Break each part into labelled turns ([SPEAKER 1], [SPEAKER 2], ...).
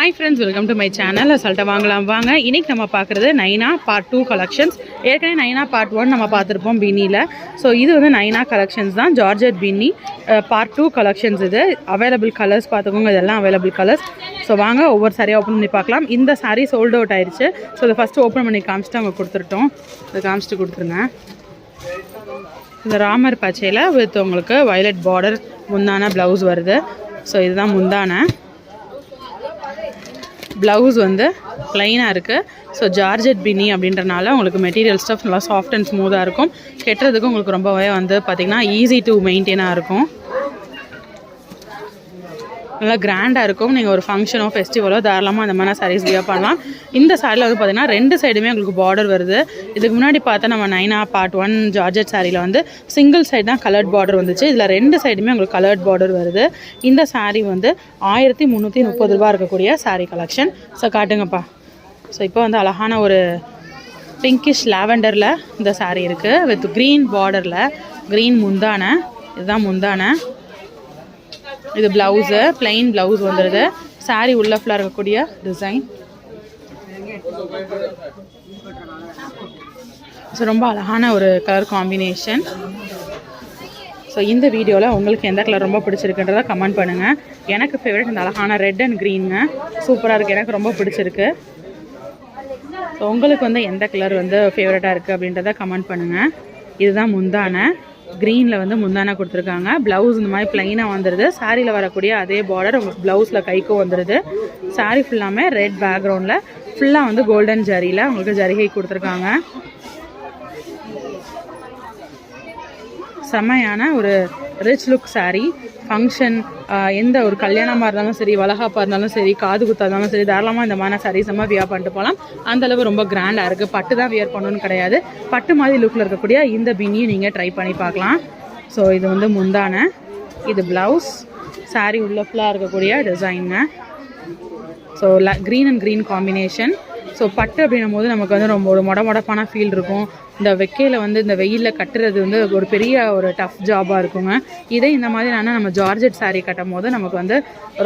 [SPEAKER 1] Hi friends welcome to my channel அசல்ட்டை வாங்கலாம் வாங்க. இன்னைக்கு நம்ம பார்க்குறது நைனா பார்ட் டூ கலெக்ஷன்ஸ் ஏற்கனவே நைனா பார்ட் ஒன் நம்ம பார்த்துருப்போம் பின்னியில் ஸோ இது வந்து நைனா கலெக்ஷன்ஸ் தான். Georgette Binny part two collections இது. அவைலபிள் கலர்ஸ் பார்த்துக்கோங்க. இதெல்லாம் அவைலபிள் கலர்ஸ் ஸோ வாங்க ஒவ்வொரு சாரியாக ஓப்பன் பண்ணி பார்க்கலாம். இந்த சாரீ சோல்ட் அவுட் ஆயிடுச்சு ஸோ இதை ஃபஸ்ட்டு ஓப்பன் பண்ணி காமிச்சிட்டு அவங்க கொடுத்துருட்டோம். இதை காமிச்சிட்டு கொடுத்துருங்க. இந்த ராமர் பச்சையில் வித் உங்களுக்கு வயலட் பார்டர் முந்தான ப்ளவுஸ் வருது. ஸோ இதுதான் முந்தான. ப்ளவுஸ் வந்து ப்ளைனாக இருக்குது ஸோ ஜார்ஜெட் பினி அப்படின்றனால உங்களுக்கு மெட்டீரியல் ஸ்டஃப் நல்லா சாஃப்ட் அண்ட் ஸ்மூத்தாக இருக்கும். கெட்டுறதுக்கு உங்களுக்கு ரொம்பவே வந்து பார்த்திங்கன்னா ஈஸி டு மெயின்டைனாக இருக்கும். நல்லா கிராண்டாக இருக்கும். நீங்கள் ஒரு ஃபங்க்ஷனோ ஃபெஸ்டிவலோ தாராளமாக அந்த மாதிரி சாரீஸ் வியர் பண்ணலாம். இந்த சாரியில் வந்து பார்த்திங்கன்னா ரெண்டு சைடுமே உங்களுக்கு பார்டர் வருது. இதுக்கு முன்னாடி பார்த்தா நம்ம நைனா பார்ட் ஒன் ஜார்ஜெட் சாரியில் வந்து சிங்கிள் சைடு தான் கலர்ட் பார்டர் வந்துச்சு. இதில் ரெண்டு சைடுமே உங்களுக்கு கலர்ட் பார்டர் வருது. இந்த சாரீ வந்து ஆயிரத்தி முந்நூற்றி முப்பது ரூபா இருக்கக்கூடிய சாரீ கலெக்ஷன் ஸோ காட்டுங்கப்பா. ஸோ இப்போ வந்து அழகான ஒரு பிங்கிஷ் லாவெண்டரில் இந்த சாரீ இருக்குது வித் க்ரீன் பார்டரில் க்ரீன் முந்தான இதுதான் முந்தான. இது ப்ளவுஸு plain ப்ளவுஸ் வந்துடுது சாரீ உள்ள ஃபுல்லாக இருக்கக்கூடிய டிசைன் ஸோ ரொம்ப அழகான ஒரு கலர் காம்பினேஷன் ஸோ இந்த வீடியோவில் உங்களுக்கு எந்த கலர் ரொம்ப பிடிச்சிருக்குன்றதை கமெண்ட் பண்ணுங்கள் எனக்கு ஃபேவரட் இந்த அழகான ரெட் அண்ட் க்ரீனுங்க சூப்பராக இருக்குது எனக்கு ரொம்ப பிடிச்சிருக்கு. ஸோ உங்களுக்கு வந்து எந்த கலர் வந்து ஃபேவரட்டாக இருக்குது அப்படின்றத கமெண்ட் பண்ணுங்கள் இதுதான் முந்தான. க்ரீனில் வந்து முந்தான கொடுத்துருக்காங்க. ப்ளவுஸ் இந்த மாதிரி ப்ளைனாக வந்துடுது சாரியில் வரக்கூடிய அதே பார்டர் உங்களுக்கு ப்ளவுஸில் கைக்கும் வந்துடுது சாரி ஃபுல்லாமே ரெட் பேக்ரவுண்டில் ஃபுல்லாக வந்து கோல்டன் ஜரியில் உங்களுக்கு ஜரிகை கொடுத்துருக்காங்க. செம்மையான ஒரு ரிச் லுக் சாரீ ஃபங்க்ஷன் எந்த ஒரு கல்யாணமாக இருந்தாலும் சரி வளகாப்பாக இருந்தாலும் சரி காது குத்தா இருந்தாலும் சரி தாராளமாக இந்த மாதிரி சாரீஸ் நம்ம வியர் பண்ணிட்டு போகலாம். அந்த அளவு ரொம்ப கிராண்டாக இருக்குது பட்டு தான் வியர் பண்ணணும்னு கிடையாது. பட்டு மாதிரி லுக்கில் இருக்கக்கூடிய இந்த பின்னியும் நீங்கள் ட்ரை பண்ணி பார்க்கலாம். ஸோ இது வந்து முந்தான. இது ப்ளவுஸ் சாரீ உள்ள ஃபுல்லாக இருக்கக்கூடிய டிசைனுங்க so green and green combination so பட்டு அப்படின்னும் போது நமக்கு வந்து ரொம்ப ஒரு மொட மொடப்பான ஃபீல் இருக்கும். இந்த வெக்கையில் வந்து இந்த வெயிலில் கட்டுறது வந்து ஒரு பெரிய ஒரு டஃப் ஜாபாக இருக்குங்க. இதே இந்த மாதிரி ஆனால் நம்ம ஜார்ஜெட் சாரீ கட்டும் போது நமக்கு வந்து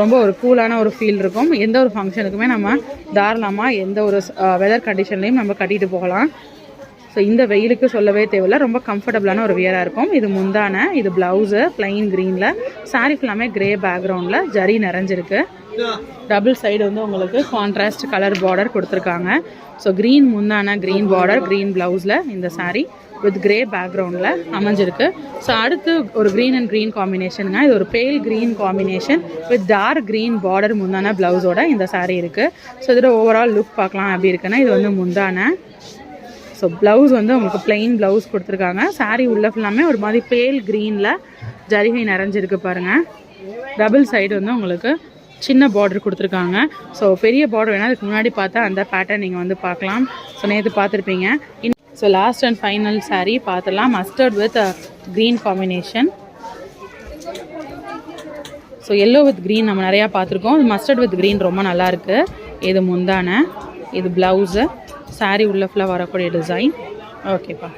[SPEAKER 1] ரொம்ப ஒரு கூலான ஒரு ஃபீல் இருக்கும். எந்த ஒரு ஃபங்க்ஷனுக்குமே நம்ம தாராளமாக எந்த ஒரு வெதர் கண்டிஷன்லையும் நம்ம கட்டிட்டு போகலாம். ஸோ இந்த வெயிலுக்கு சொல்லவே தேவையில்ல. ரொம்ப கம்ஃபர்டபுளான ஒரு வியராக இருக்கும். இது முந்தான இது ப்ளவுஸு ப்ளைன் க்ரீனில் சாரீ ஃபுல்லாமே கிரே பேக்ரவுண்டில் ஜரி நிறைஞ்சிருக்கு. டபுள் சைடு வந்து உங்களுக்கு கான்ட்ராஸ்ட் கலர் பார்டர் கொடுத்துருக்காங்க. ஸோ க்ரீன் முந்தான க்ரீன் பார்டர் க்ரீன் ப்ளவுஸில் இந்த சாரீ வித் கிரே பேக்ரவுண்டில் அமைஞ்சிருக்கு. ஸோ அடுத்து ஒரு க்ரீன் அண்ட் க்ரீன் காம்பினேஷனுங்க இது ஒரு pale green combination with dark green border முந்தான ப்ளவுஸோட இந்த சாரீ இருக்குது ஸோ இதோட ஓவரால் லுக் பார்க்கலாம் அப்படி இருக்குன்னா இது வந்து முந்தான. ஸோ ப்ளவுஸ் வந்து உங்களுக்கு பிளெயின் ப்ளவுஸ் கொடுத்துருக்காங்க. சாரீ உள்ள ஃபுல்லாமே ஒரு மாதிரி பேல் க்ரீனில் ஜரிகை நிறைஞ்சிருக்கு பாருங்கள் டபுள் சைடு வந்து உங்களுக்கு சின்ன பார்டர் கொடுத்துருக்காங்க. ஸோ பெரிய பார்டர் வேணால் அதுக்கு முன்னாடி பார்த்தா அந்த பேட்டர்ன் நீங்கள் வந்து பார்க்கலாம். ஸோ நேற்று பார்த்துருப்பீங்க. So last and final sari பார்த்துலாம் mustard with green combination so yellow with green நம்ம நிறையா பார்த்துருக்கோம். மஸ்டர்ட் வித் க்ரீன் ரொம்ப நல்லாயிருக்கு இது முந்தான இது ப்ளவுஸு சாரீ உள்ள ஃபுல்லாக வரக்கூடிய டிசைன் ஓகேப்பா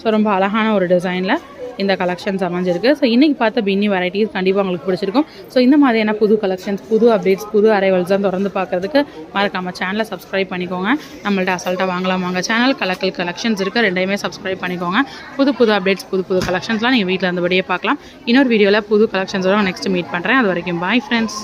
[SPEAKER 1] ஸோ ரொம்ப அழகான ஒரு டிசைனில் இந்த கலெக்ஷன்ஸ் அமைஞ்சிருக்கு. ஸோ இன்றைக்கி பார்த்த பின்னி வெரைட்டிஸ் கண்டிப்பாக உங்களுக்கு பிடிச்சிருக்கும். ஸோ இந்த மாதிரியான புது கலெக்ஷன்ஸ் புது அப்டேட்ஸ் புது அரைவல்ஸ் தான் தொடர்ந்து பார்க்குறதுக்கு மறக்காமல் சேனலை சப்ஸ்கிரைப் பண்ணிக்கோங்க. நம்மள்ட்ட அசால்ட்டாக வாங்கலாம்? வாங்க சேனல் கலக்கல் கலெக்ஷன்ஸ் இருக்குது ரெண்டையுமே சப்ஸ்கிரைப் பண்ணிக்கோங்க. புது புது அப்டேட்ஸ் புது புது கலெக்ஷன்ஸ்லாம் நீங்கள் வீட்டில் இருந்தபடியே பார்க்கலாம். இன்னொரு வீடியோவில் புது கலெக்ஷன்ஸோட நெக்ஸ்ட் மீட் பண்ணுறேன் அது வரைக்கும் பாய் ஃப்ரெண்ட்ஸ்